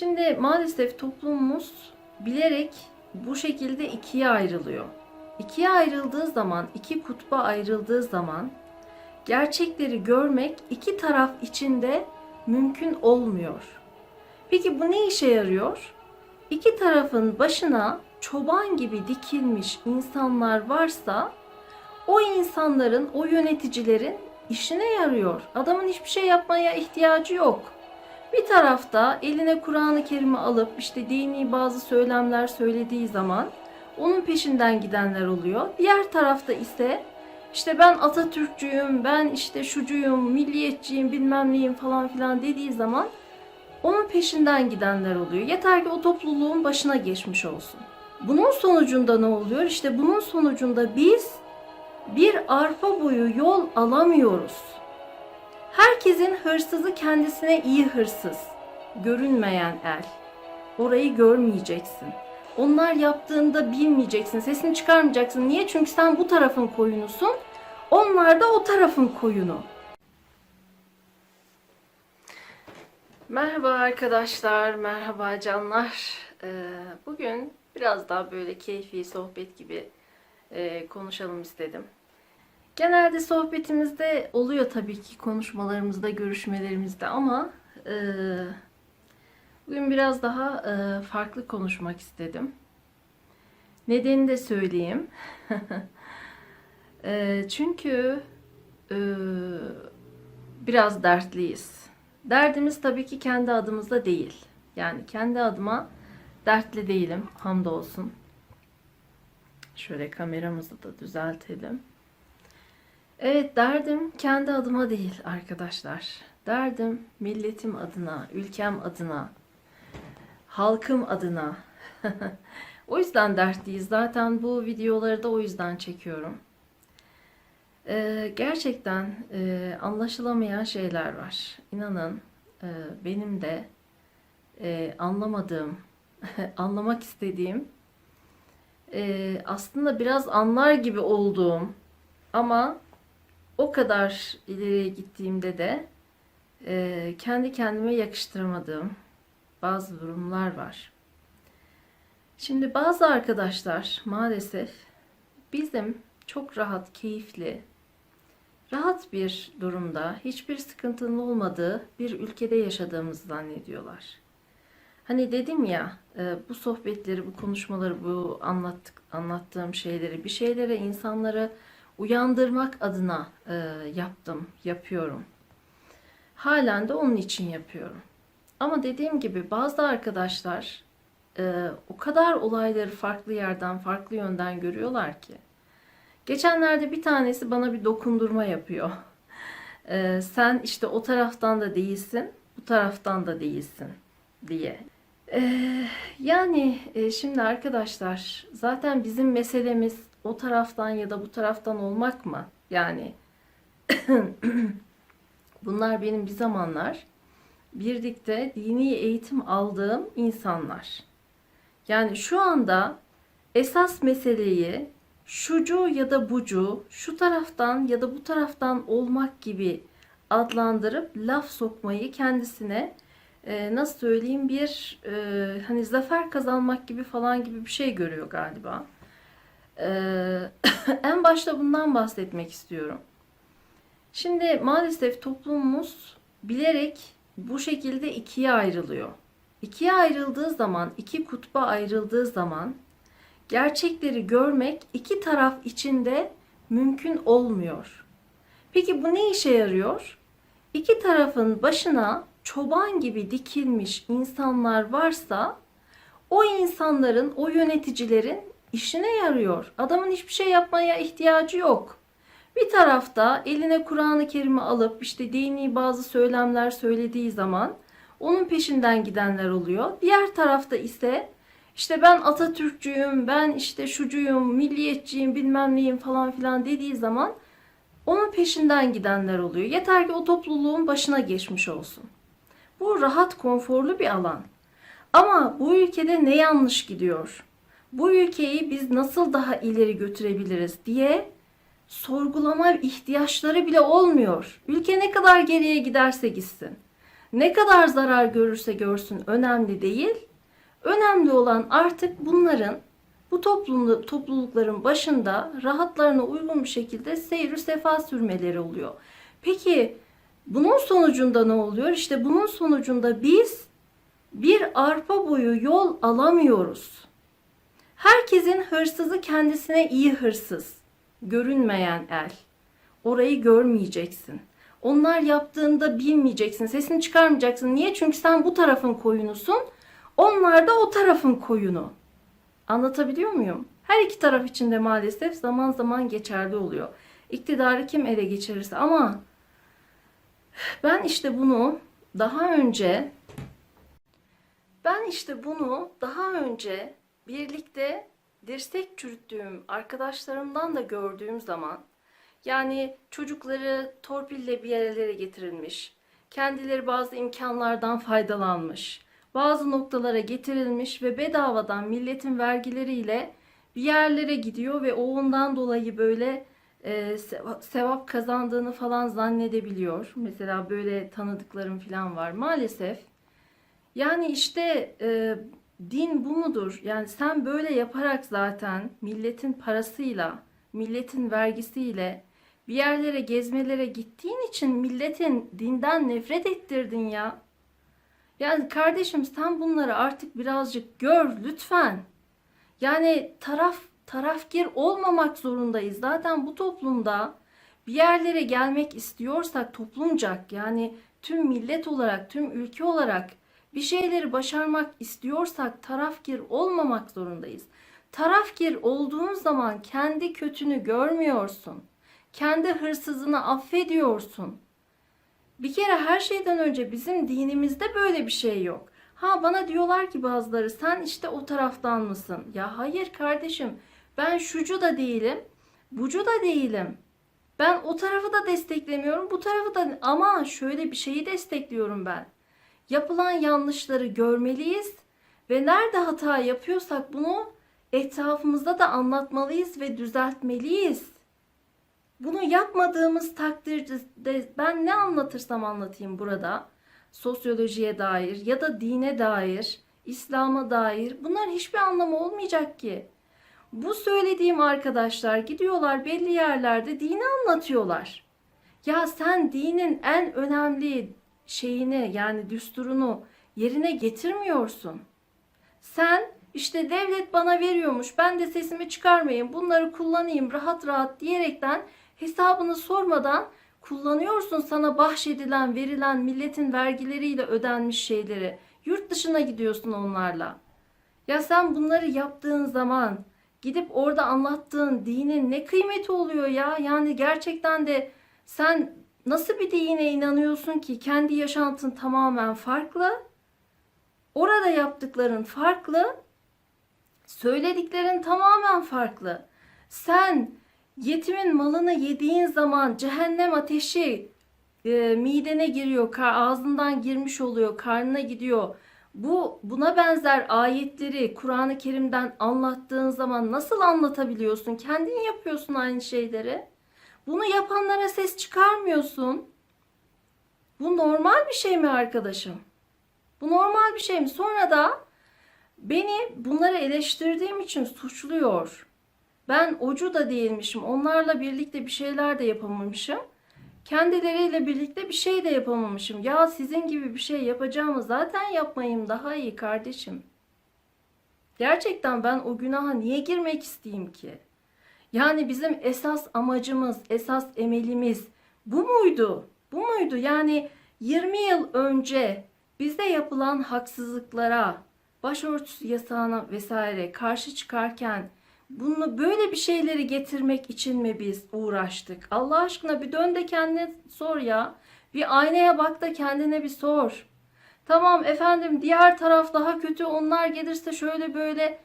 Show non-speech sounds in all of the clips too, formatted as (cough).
Şimdi maalesef toplumumuz bilerek bu şekilde ikiye ayrılıyor. İkiye ayrıldığı zaman, iki kutba ayrıldığı zaman gerçekleri görmek iki taraf içinde mümkün olmuyor. Peki bu ne işe yarıyor? İki tarafın başına çoban gibi dikilmiş insanlar varsa o insanların, o yöneticilerin işine yarıyor. Adamın hiçbir şey yapmaya ihtiyacı yok. Bir tarafta eline Kur'an-ı Kerim'i alıp işte dini bazı söylemler söylediği zaman onun peşinden gidenler oluyor. Diğer tarafta ise işte ben Atatürkçüyüm, ben işte şucuyum, milliyetçiyim, bilmem neyim falan filan dediği zaman onun peşinden gidenler oluyor. Yeter ki o topluluğun başına geçmiş olsun. Bunun sonucunda ne oluyor? İşte bunun sonucunda biz bir arpa boyu yol alamıyoruz. Herkesin hırsızı kendisine iyi hırsız. Görünmeyen el. Orayı görmeyeceksin. Onlar yaptığında bilmeyeceksin. Sesini çıkarmayacaksın. Niye? Çünkü sen bu tarafın koyunusun. Onlar da o tarafın koyunu. Merhaba arkadaşlar, merhaba canlar. Ee, bugün biraz daha böyle keyfi sohbet gibi e, konuşalım istedim. Genelde sohbetimizde oluyor tabii ki konuşmalarımızda, görüşmelerimizde ama e, bugün biraz daha e, farklı konuşmak istedim. Nedenini de söyleyeyim. (laughs) E, çünkü e, biraz dertliyiz. Derdimiz tabii ki kendi adımızda değil. Yani kendi adıma dertli değilim hamdolsun. Şöyle kameramızı da düzeltelim. Evet derdim kendi adıma değil arkadaşlar. Derdim milletim adına, ülkem adına, halkım adına. (laughs) o yüzden dertliyiz. Zaten bu videoları da o yüzden çekiyorum. Ee, gerçekten e, anlaşılamayan şeyler var. İnanın e, benim de e, anlamadığım, (laughs) anlamak istediğim, e, aslında biraz anlar gibi olduğum ama o kadar ileriye gittiğimde de e, kendi kendime yakıştıramadığım bazı durumlar var. Şimdi bazı arkadaşlar maalesef bizim çok rahat, keyifli, rahat bir durumda, hiçbir sıkıntının olmadığı bir ülkede yaşadığımızı zannediyorlar. Hani dedim ya, e, bu sohbetleri, bu konuşmaları, bu anlattık, anlattığım şeyleri, bir şeylere insanları uyandırmak adına e, yaptım, yapıyorum. Halen de onun için yapıyorum. Ama dediğim gibi bazı arkadaşlar e, o kadar olayları farklı yerden, farklı yönden görüyorlar ki. Geçenlerde bir tanesi bana bir dokundurma yapıyor. E, sen işte o taraftan da değilsin, bu taraftan da değilsin diye. E, yani e, şimdi arkadaşlar zaten bizim meselemiz o taraftan ya da bu taraftan olmak mı? Yani (clears throat) bunlar benim bir zamanlar birlikte dini eğitim aldığım insanlar. Yani şu anda esas meseleyi şucu ya da bucu, şu taraftan ya da bu taraftan olmak gibi adlandırıp laf sokmayı kendisine e, nasıl söyleyeyim bir e, hani zafer kazanmak gibi falan gibi bir şey görüyor galiba. Ee, (laughs) en başta bundan bahsetmek istiyorum. Şimdi maalesef toplumumuz bilerek bu şekilde ikiye ayrılıyor. İkiye ayrıldığı zaman, iki kutba ayrıldığı zaman gerçekleri görmek iki taraf içinde mümkün olmuyor. Peki bu ne işe yarıyor? İki tarafın başına çoban gibi dikilmiş insanlar varsa o insanların, o yöneticilerin işine yarıyor. Adamın hiçbir şey yapmaya ihtiyacı yok. Bir tarafta eline Kur'an-ı Kerim'i alıp işte dini bazı söylemler söylediği zaman onun peşinden gidenler oluyor. Diğer tarafta ise işte ben Atatürkçüyüm, ben işte şucuyum, milliyetçiyim, bilmem neyim falan filan dediği zaman onun peşinden gidenler oluyor. Yeter ki o topluluğun başına geçmiş olsun. Bu rahat, konforlu bir alan. Ama bu ülkede ne yanlış gidiyor? Bu ülkeyi biz nasıl daha ileri götürebiliriz diye sorgulama ihtiyaçları bile olmuyor. Ülke ne kadar geriye giderse gitsin. Ne kadar zarar görürse görsün önemli değil. Önemli olan artık bunların bu toplumda, toplulukların başında rahatlarına uygun bir şekilde seyir sefa sürmeleri oluyor. Peki bunun sonucunda ne oluyor? İşte bunun sonucunda biz bir arpa boyu yol alamıyoruz. Herkesin hırsızı kendisine iyi hırsız. Görünmeyen el. Orayı görmeyeceksin. Onlar yaptığında bilmeyeceksin. Sesini çıkarmayacaksın. Niye? Çünkü sen bu tarafın koyunusun. Onlar da o tarafın koyunu. Anlatabiliyor muyum? Her iki taraf için de maalesef zaman zaman geçerli oluyor. İktidarı kim ele geçirirse ama ben işte bunu daha önce ben işte bunu daha önce birlikte dirsek çürüttüğüm arkadaşlarımdan da gördüğüm zaman yani çocukları torpille bir yerlere getirilmiş, kendileri bazı imkanlardan faydalanmış, bazı noktalara getirilmiş ve bedavadan milletin vergileriyle bir yerlere gidiyor ve o ondan dolayı böyle e, seva- sevap kazandığını falan zannedebiliyor. Mesela böyle tanıdıklarım falan var maalesef. Yani işte e, din bu mudur? Yani sen böyle yaparak zaten milletin parasıyla, milletin vergisiyle bir yerlere gezmelere gittiğin için milletin dinden nefret ettirdin ya. Yani kardeşim sen bunları artık birazcık gör lütfen. Yani taraf tarafgir olmamak zorundayız. Zaten bu toplumda bir yerlere gelmek istiyorsak toplumcak yani tüm millet olarak, tüm ülke olarak bir şeyleri başarmak istiyorsak tarafgir olmamak zorundayız. Tarafgir olduğun zaman kendi kötünü görmüyorsun. Kendi hırsızını affediyorsun. Bir kere her şeyden önce bizim dinimizde böyle bir şey yok. Ha bana diyorlar ki bazıları sen işte o taraftan mısın? Ya hayır kardeşim ben şucu da değilim, bucu da değilim. Ben o tarafı da desteklemiyorum, bu tarafı da ama şöyle bir şeyi destekliyorum ben. Yapılan yanlışları görmeliyiz ve nerede hata yapıyorsak bunu etrafımızda da anlatmalıyız ve düzeltmeliyiz. Bunu yapmadığımız takdirde ben ne anlatırsam anlatayım burada sosyolojiye dair ya da dine dair, İslam'a dair bunların hiçbir anlamı olmayacak ki. Bu söylediğim arkadaşlar gidiyorlar belli yerlerde dini anlatıyorlar. Ya sen dinin en önemli şeyini yani düsturunu yerine getirmiyorsun. Sen işte devlet bana veriyormuş ben de sesimi çıkarmayayım bunları kullanayım rahat rahat diyerekten hesabını sormadan kullanıyorsun sana bahşedilen verilen milletin vergileriyle ödenmiş şeyleri. Yurt dışına gidiyorsun onlarla. Ya sen bunları yaptığın zaman gidip orada anlattığın dinin ne kıymeti oluyor ya? Yani gerçekten de sen nasıl bir dine inanıyorsun ki kendi yaşantın tamamen farklı. Orada yaptıkların farklı. Söylediklerin tamamen farklı. Sen yetimin malını yediğin zaman cehennem ateşi e, midene giriyor, kar, ağzından girmiş oluyor, karnına gidiyor. Bu buna benzer ayetleri Kur'an-ı Kerim'den anlattığın zaman nasıl anlatabiliyorsun? Kendin yapıyorsun aynı şeyleri. Bunu yapanlara ses çıkarmıyorsun. Bu normal bir şey mi arkadaşım? Bu normal bir şey mi? Sonra da beni bunları eleştirdiğim için suçluyor. Ben ocu da değilmişim. Onlarla birlikte bir şeyler de yapamamışım. Kendileriyle birlikte bir şey de yapamamışım. Ya sizin gibi bir şey yapacağımı zaten yapmayayım daha iyi kardeşim. Gerçekten ben o günaha niye girmek isteyeyim ki? Yani bizim esas amacımız, esas emelimiz bu muydu? Bu muydu? Yani 20 yıl önce bizde yapılan haksızlıklara, başörtüsü yasağına vesaire karşı çıkarken bunu böyle bir şeyleri getirmek için mi biz uğraştık? Allah aşkına bir dön de kendine sor ya. Bir aynaya bak da kendine bir sor. Tamam efendim diğer taraf daha kötü onlar gelirse şöyle böyle.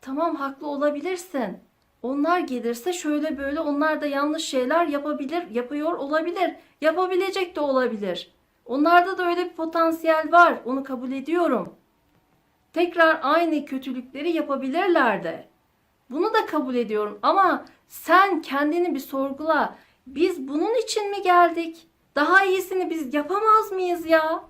Tamam haklı olabilirsin. Onlar gelirse şöyle böyle onlar da yanlış şeyler yapabilir, yapıyor olabilir. Yapabilecek de olabilir. Onlarda da öyle bir potansiyel var. Onu kabul ediyorum. Tekrar aynı kötülükleri yapabilirler de. Bunu da kabul ediyorum ama sen kendini bir sorgula. Biz bunun için mi geldik? Daha iyisini biz yapamaz mıyız ya?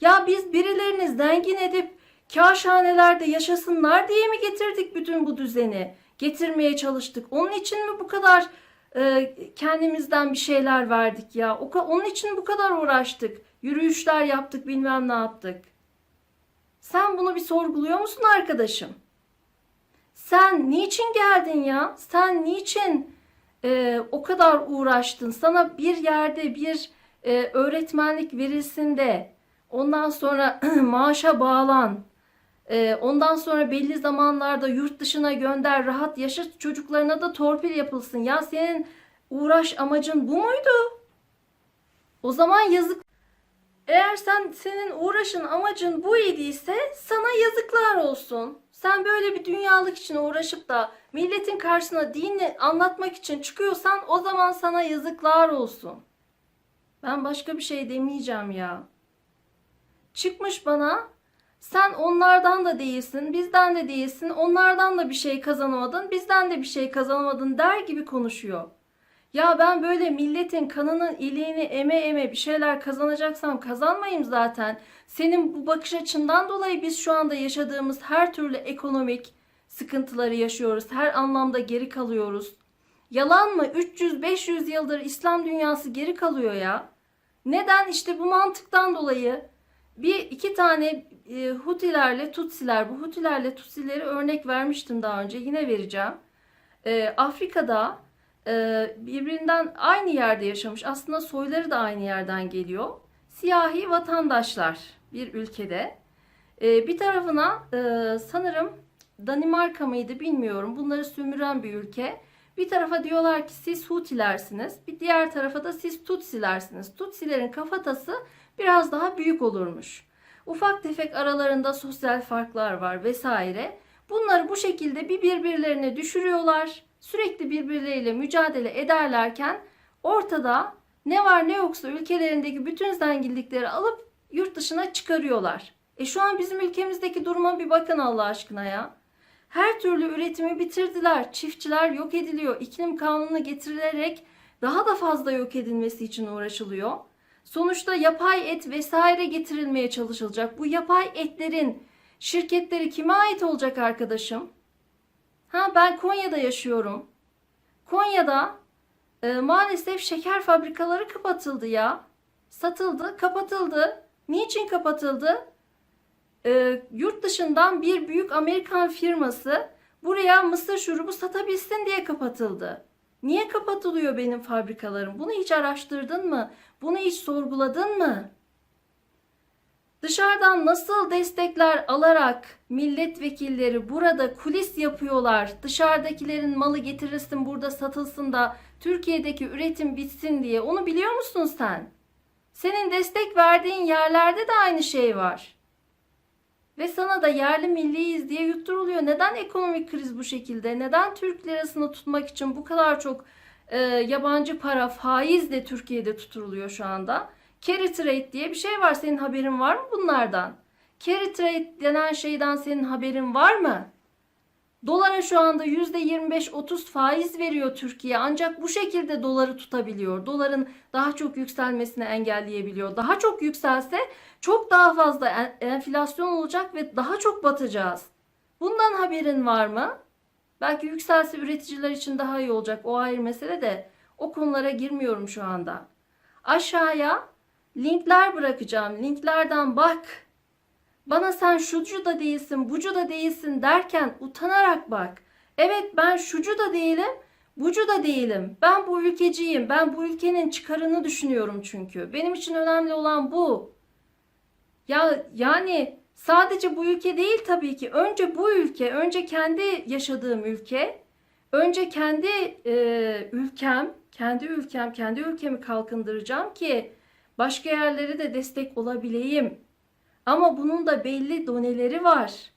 Ya biz birilerini zengin edip kâşhanelerde yaşasınlar diye mi getirdik bütün bu düzeni? Getirmeye çalıştık. Onun için mi bu kadar e, kendimizden bir şeyler verdik ya? O, onun için bu kadar uğraştık. Yürüyüşler yaptık, bilmem ne yaptık. Sen bunu bir sorguluyor musun arkadaşım? Sen niçin geldin ya? Sen niçin e, o kadar uğraştın? Sana bir yerde bir e, öğretmenlik verilsin de ondan sonra (clears throat) maaşa bağlan. E, ondan sonra belli zamanlarda yurt dışına gönder, rahat yaşa çocuklarına da torpil yapılsın. Ya senin uğraş amacın bu muydu? O zaman yazık. Eğer sen senin uğraşın amacın bu idiyse sana yazıklar olsun. Sen böyle bir dünyalık için uğraşıp da milletin karşısına dini anlatmak için çıkıyorsan o zaman sana yazıklar olsun. Ben başka bir şey demeyeceğim ya. Çıkmış bana sen onlardan da değilsin, bizden de değilsin, onlardan da bir şey kazanamadın, bizden de bir şey kazanamadın der gibi konuşuyor. Ya ben böyle milletin kanının iliğini eme eme bir şeyler kazanacaksam kazanmayayım zaten. Senin bu bakış açından dolayı biz şu anda yaşadığımız her türlü ekonomik sıkıntıları yaşıyoruz. Her anlamda geri kalıyoruz. Yalan mı? 300-500 yıldır İslam dünyası geri kalıyor ya. Neden? İşte bu mantıktan dolayı bir iki tane e, Hutilerle Tutsiler, bu Hutilerle Tutsileri örnek vermiştim daha önce. Yine vereceğim. E, Afrika'da e, birbirinden aynı yerde yaşamış. Aslında soyları da aynı yerden geliyor. Siyahi vatandaşlar bir ülkede. E, bir tarafına e, sanırım Danimarka mıydı bilmiyorum. Bunları sömüren bir ülke. Bir tarafa diyorlar ki siz Hutilersiniz. Bir diğer tarafa da siz Tutsilersiniz. Tutsilerin kafatası biraz daha büyük olurmuş. Ufak tefek aralarında sosyal farklar var vesaire. Bunları bu şekilde bir birbirlerine düşürüyorlar. Sürekli birbirleriyle mücadele ederlerken ortada ne var ne yoksa ülkelerindeki bütün zenginlikleri alıp yurt dışına çıkarıyorlar. E şu an bizim ülkemizdeki duruma bir bakın Allah aşkına ya. Her türlü üretimi bitirdiler. Çiftçiler yok ediliyor. İklim kanunu getirilerek daha da fazla yok edilmesi için uğraşılıyor. Sonuçta yapay et vesaire getirilmeye çalışılacak. Bu yapay etlerin şirketleri kime ait olacak arkadaşım? Ha ben Konya'da yaşıyorum. Konya'da e, maalesef şeker fabrikaları kapatıldı ya. Satıldı, kapatıldı. Niçin kapatıldı? E, yurt dışından bir büyük Amerikan firması buraya mısır şurubu satabilsin diye kapatıldı. Niye kapatılıyor benim fabrikalarım? Bunu hiç araştırdın mı? Bunu hiç sorguladın mı? Dışarıdan nasıl destekler alarak milletvekilleri burada kulis yapıyorlar. Dışarıdakilerin malı getirilsin burada satılsın da Türkiye'deki üretim bitsin diye. Onu biliyor musun sen? Senin destek verdiğin yerlerde de aynı şey var. Ve sana da yerli milliyiz diye yutturuluyor. Neden ekonomik kriz bu şekilde? Neden Türk lirasını tutmak için bu kadar çok e, yabancı para faizle Türkiye'de tutuluyor şu anda? Carry trade diye bir şey var. Senin haberin var mı bunlardan? Carry trade denen şeyden senin haberin var mı? Dolara şu anda %25-30 faiz veriyor Türkiye. Ancak bu şekilde doları tutabiliyor. Doların daha çok yükselmesini engelleyebiliyor. Daha çok yükselse çok daha fazla en- enflasyon olacak ve daha çok batacağız. Bundan haberin var mı? Belki yükselse üreticiler için daha iyi olacak. O ayrı mesele de o konulara girmiyorum şu anda. Aşağıya linkler bırakacağım. Linklerden bak. Bana sen şucu da değilsin, bucu da değilsin derken utanarak bak. Evet ben şucu da değilim, bucu da değilim. Ben bu ülkeciyim. Ben bu ülkenin çıkarını düşünüyorum çünkü. Benim için önemli olan bu. Ya yani sadece bu ülke değil tabii ki. Önce bu ülke, önce kendi yaşadığım ülke, önce kendi e, ülkem, kendi ülkem, kendi ülkemi kalkındıracağım ki başka yerlere de destek olabileyim. Ama bunun da belli doneleri var.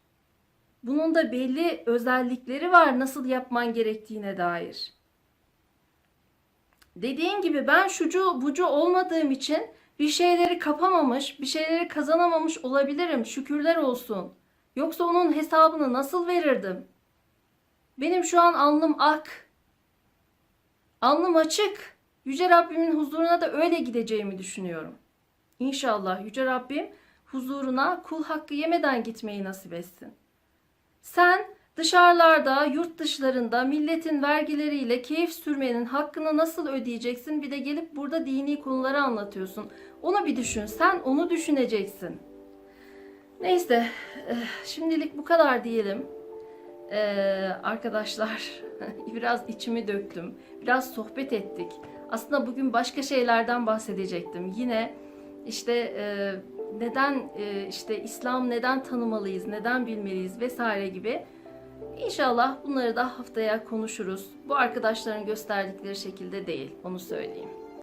Bunun da belli özellikleri var nasıl yapman gerektiğine dair. Dediğin gibi ben şucu bucu olmadığım için bir şeyleri kapamamış, bir şeyleri kazanamamış olabilirim. Şükürler olsun. Yoksa onun hesabını nasıl verirdim? Benim şu an alnım ak. Alnım açık. Yüce Rabbimin huzuruna da öyle gideceğimi düşünüyorum. İnşallah Yüce Rabbim huzuruna kul hakkı yemeden gitmeyi nasip etsin. Sen dışarılarda, yurt dışlarında milletin vergileriyle keyif sürmenin hakkını nasıl ödeyeceksin? Bir de gelip burada dini konuları anlatıyorsun. Onu bir düşün. Sen onu düşüneceksin. Neyse, eh, şimdilik bu kadar diyelim. Ee, arkadaşlar (laughs) biraz içimi döktüm. Biraz sohbet ettik. Aslında bugün başka şeylerden bahsedecektim. Yine işte e, neden e, işte İslam neden tanımalıyız, neden bilmeliyiz vesaire gibi. İnşallah bunları da haftaya konuşuruz. Bu arkadaşların gösterdikleri şekilde değil, onu söyleyeyim.